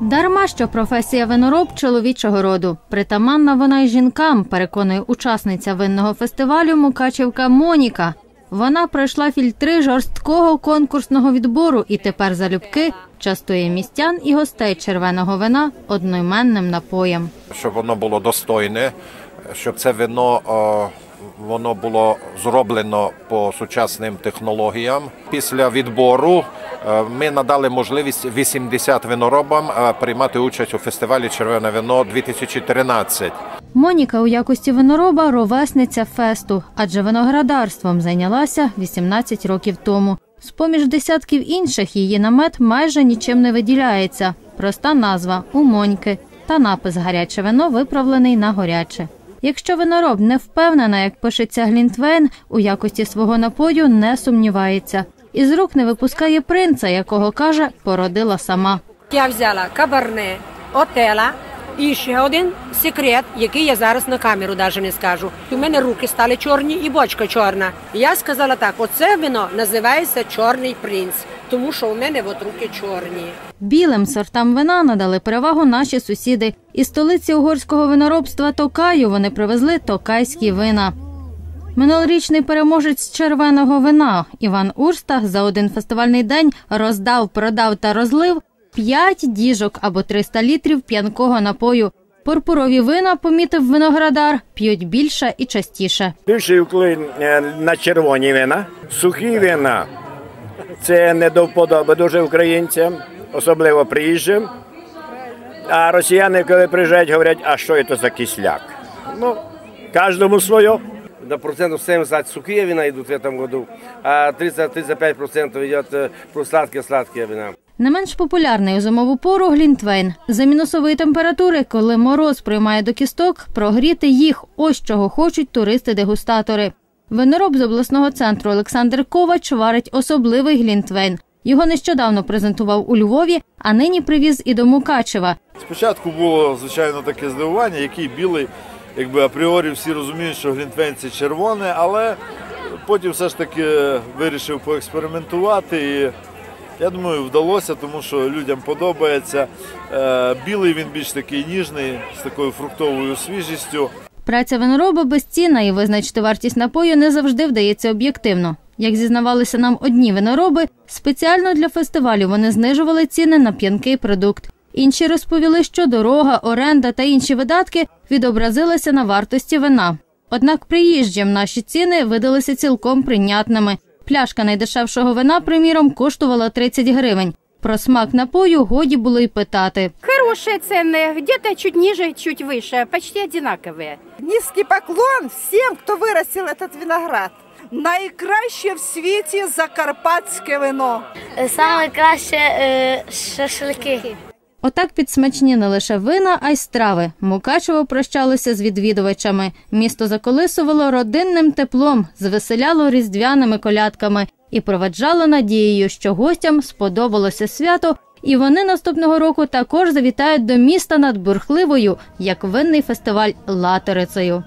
Дарма що професія винороб чоловічого роду. Притаманна вона й жінкам, переконує учасниця винного фестивалю Мукачівка Моніка. Вона пройшла фільтри жорсткого конкурсного відбору і тепер залюбки частує містян і гостей червоного вина одноіменним напоєм. щоб воно було достойне, щоб це вино о, воно було зроблено по сучасним технологіям. Після відбору е, ми надали можливість 80 виноробам е, приймати участь у фестивалі Червоне вино 2013. Моніка у якості винороба ровесниця фесту, адже виноградарством зайнялася 18 років тому. З-поміж десятків інших її намет майже нічим не виділяється. Проста назва у Моньки та напис гаряче вино виправлений на горяче. Якщо винороб не впевнена, як пишеться Глінтвейн, у якості свого напою не сумнівається. Із рук не випускає принца, якого каже, породила сама. Я взяла кабарне, отела і ще один секрет, який я зараз на камеру навіть не скажу. У мене руки стали чорні і бочка чорна. Я сказала так: оце вино називається Чорний принц, тому що у мене от руки чорні. Білим сортам вина надали перевагу наші сусіди. Із столиці угорського виноробства Токаю вони привезли токайські вина. Минулорічний переможець червоного вина Іван Урста за один фестивальний день роздав, продав та розлив 5 діжок або 300 літрів п'янкого напою. Пурпурові вина, помітив виноградар, п'ють більше і частіше. Більший вплив е, на червоні вина. Сухі вина це не до вподоби дуже українцям, особливо приїжджим. А росіяни, коли приїжджають, говорять, а що це за кисляк? Ну, кожному своє. до процентов 70 сухие вина идут в этом году, а 30-35% идет э, просто сладкие-сладкие вина. Не менш популярний у зимову пору Глінтвейн. За мінусової температури, коли мороз приймає до кісток, прогріти їх ось чого хочуть туристи-дегустатори. Винороб з обласного центру Олександр Ковач варить особливий Глінтвейн. Його нещодавно презентував у Львові, а нині привіз і до Мукачева. Спочатку було звичайно таке здивування, який білий, якби апріорі всі розуміють, що глінтвейн це червоне, але потім все ж таки вирішив поекспериментувати. І я думаю, вдалося, тому що людям подобається. Е, Білий він більш такий ніжний, з такою фруктовою свіжістю. Праця винороба безцінна і визначити вартість напою не завжди вдається об'єктивно. Як зізнавалися нам одні винороби, спеціально для фестивалю вони знижували ціни на п'янкий продукт. Інші розповіли, що дорога, оренда та інші видатки відобразилися на вартості вина. Однак приїжджим наші ціни видалися цілком прийнятними. Пляшка найдешевшого вина, приміром, коштувала 30 гривень. Про смак напою годі було й питати Хорошие цены, где-то чуть ниже, чуть выше, почти одинаковые. Низкий поклон всім, хто виростив этот виноград. Найкраще в світі закарпатське вино. Саме краще е, шашлики. Отак підсмачні не лише вина, а й страви. Мукачево прощалося з відвідувачами. Місто заколисувало родинним теплом, звеселяло різдвяними колядками і проведжало надією, що гостям сподобалося свято, і вони наступного року також завітають до міста над бурхливою, як винний фестиваль латерицею.